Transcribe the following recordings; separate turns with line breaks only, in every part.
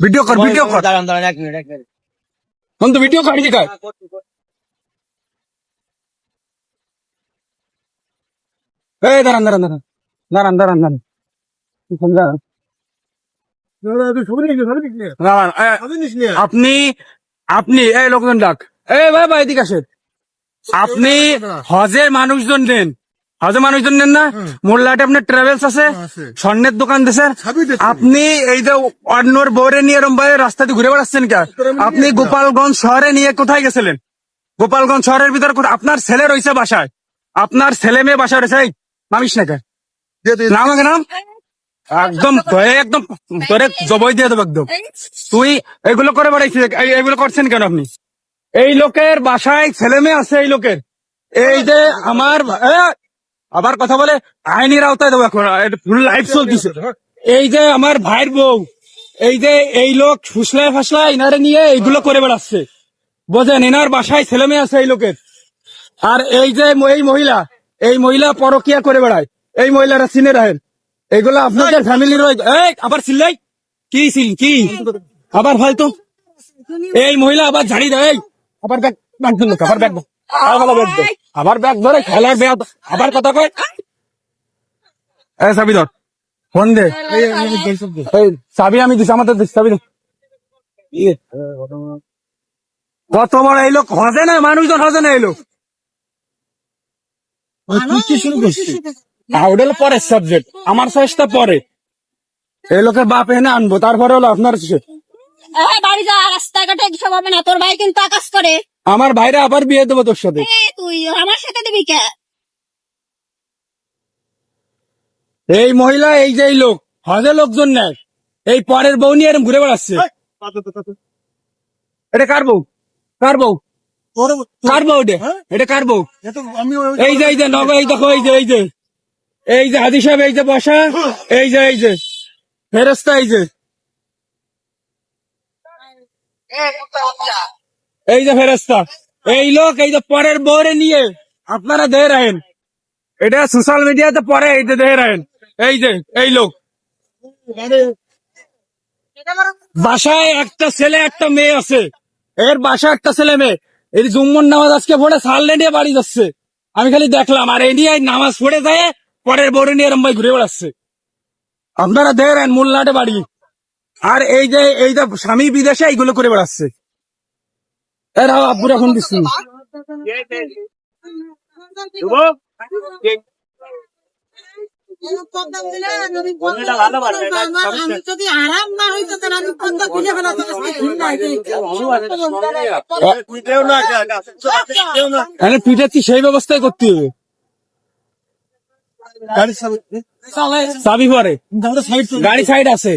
Video কর video কর
দাঁড়ান দাঁড়ান এক মিনিট এক মিনিট
কোন তো ভিডিও কর? কি কর এই দাঁড়ান দাঁড়ান দাঁড়ান। দাঁড়ান দাঁড়ান দাঁড়ান। আপনি আপনি এই লোকজন ডাক। এই ভাই ভাই এদিকে আসেন। আপনি হজের মানুষজন নেন হজে মানুষজন নেন না? মোল্লাটে আপনার ট্রাভেলস আছে? স্বর্ণের দোকান দেশের আপনি এই যে অন্যর বউরে নিয়ে এরম ভাবে রাস্তা দিয়ে ঘুরে বেড়াচ্ছেন কে আপনি গোপালগঞ্জ শহরে নিয়ে কোথায় গেছিলেন? গোপালগঞ্জ শহরের ভিতরে আপনার ছেলে রয়েছে বাসায়। আপনার ছেলে মেয়ে বাসায় রয়েছে। নামিস না কে নাম আগে নাম। একদম একদম ধরে জবই দিয়ে দেবো একদম। তুই এগুলো করে বেড়াইছিস? এগুলো করছেন কেন আপনি? এই লোকের বাসায় ছেলে মেয়ে আছে এই লোকের। এই যে আমার আবার কথা বলে আইনের আওতায় দেবো এখন ফুল লাইফ চলতেছে। এই যে আমার ভাইয়ের বউ এই যে এই লোক ফুসলায় ফাসলায় ইনারে নিয়ে এইগুলো করে বেড়াচ্ছে। বোঝেন এনার বাসায় ছেলে মেয়ে আছে এই লোকের। আর এই যে এই মহিলা এই মহিলা পরকিয়া করে বেড়ায়। এই মহিলারা চিনে রাখেন। এগুলো আপনাদের ফ্যামিলির এই আবার চিল্লাই। কি চিল কি? আবার হয়তো এই মহিলা আবার ঝাড়ি দেয়। আবার ব্যাগ ব্যাগ আবার ব্যাগ। আবার ব্যাগ। আবার ব্যাগ ধরে খেলার ব্যাগ। আবার কথা কয়? এই চাবি ধর। ফোন দে। এই চাবি আমি দিছি আমাদের দিছি চাবি ইয়ে। কত বড় এই লোক হজে না মানুষজন হজে না এই লোক? পরের সাবজেক্ট আমার পরে। এই লোকের বাপ এনে আনব তারপরে হলো আপনার
বাড়ি যা রাস্তাঘাটে সব হবে না তোর ভাই কিন্তু আকাশ করে।
আমার ভাইরা আবার বিয়ে দেবো তোর সাথে।
তুই আমার সাথে দিবি কে
এই মহিলা এই যে এই লোক হজে লোকজন নেয় এই পরের বউ নিয়ে এরম ঘুরে বেড়াচ্ছে এটা কার বউ কার বউ কার বউ এটা এটা কার বউ এই যে এই যে নব এই দেখো এই যে এই যে এই যে হাদি সাহেব এই যে বসা এই যে এই যে ফেরস্তা এই যে এই যে ফেরস্তা এই লোক এই যে পরের বউরে নিয়ে আপনারা দেহে রাখেন এটা সোশ্যাল মিডিয়াতে পরে এই যে রাখেন এই যে, এই লোক। বাসায় একটা ছেলে, একটা মেয়ে আছে। এর বাসায় একটা ছেলে মেয়ে। এই জুম্মন নামাজ আজকে পড়ে, সারলে নিয়ে বাড়ি যাচ্ছে। আমি খালি দেখলাম, আর এই নিয়ে নামাজ পড়ে যায়, পরের বড় নিয়ে এরম ভাই ঘুরে বেড়াচ্ছে। আপনারা দেখেন মোল্লাটে বাড়ি। আর এই যে এই যে স্বামী বিদেশে এইগুলো করে বেড়াচ্ছে। এরা আব্বুর এখন দিচ্ছি
ফেলাতাম
এখানে পিঠাচ্ছি সেই ব্যবস্থাই করতে হবে। চাবি পরে। গাড়ি সাইড আছে।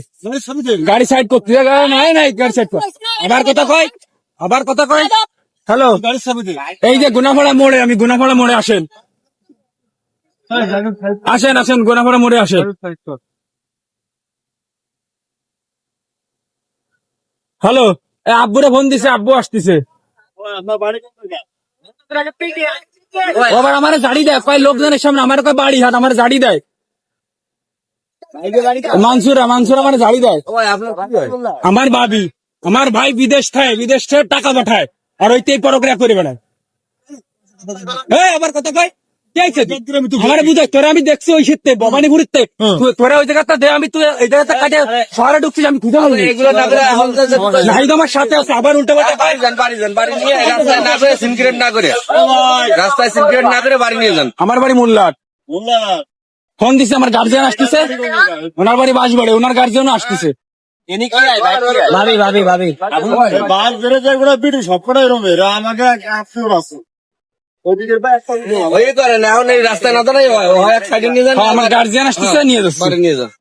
গাড়ি সাইড করতে। নাই নাই গাড়ি সাইড আবার কথা কয় আবার কথা কয়? হ্যালো। এই যে গুনাফাড়া মোড়ে আমি গুনাফাড়া মোড়ে আসেন। আসেন আসেন গুনাফাড়া মোড়ে আসেন। হ্যালো। এ আব্বুরে ফোন দিছে আব্বু আসতেছে। আবার আমার জাড়ি দেয়। কয় লোকজনের সামনে আমার কয় বাড়ি হাট আমার জাড়ি দেয়। মানসুরা মানসুরা আমার জাড়ি দেয়। আমার ভাবি আমার ভাই বিদেশ থাকে বিদেশ থেকে টাকা পাঠায়। আর ওইতেই পরক্রিয়া করে বেড়ায় এই আবার কথা কয়? আমি দেখছি ওই শীতে ভবানীপুরিতে। তোরা ওই জায়গাটা দে আমি তুই এই জায়গাটা কাটে শহরে ঢুকছিস আমি খুঁজে আমার সাথে আছে আবার উল্টো পাল্টা
বাড়ি যান বাড়ি যান বাড়ি নিয়ে রাস্তায় না করে সিনক্রেট না করে। রাস্তায় সিনক্রেট না করে বাড়ি নিয়ে যান।
আমার বাড়ি মোল্লাট। ফোন দিছে আমার গার্জিয়ান আসতেছে। ওনার বাড়ি বাঁশবাড়ি ওনার গার্জিয়ান আসতেছে। ভাবি ভাবি ভাবি।
বাস বেড়ে যায় ওরা বিড়ি সবকটা এরম এরা আমাকে আছে
ওই করে না এখন এই রাস্তায় না দাঁড়াই হয় হয় এক সাইডে নিয়ে যান
হ্যাঁ, আমার গার্জিয়ান আসতেছে নিয়ে যাচ্ছে।
নিয়ে যান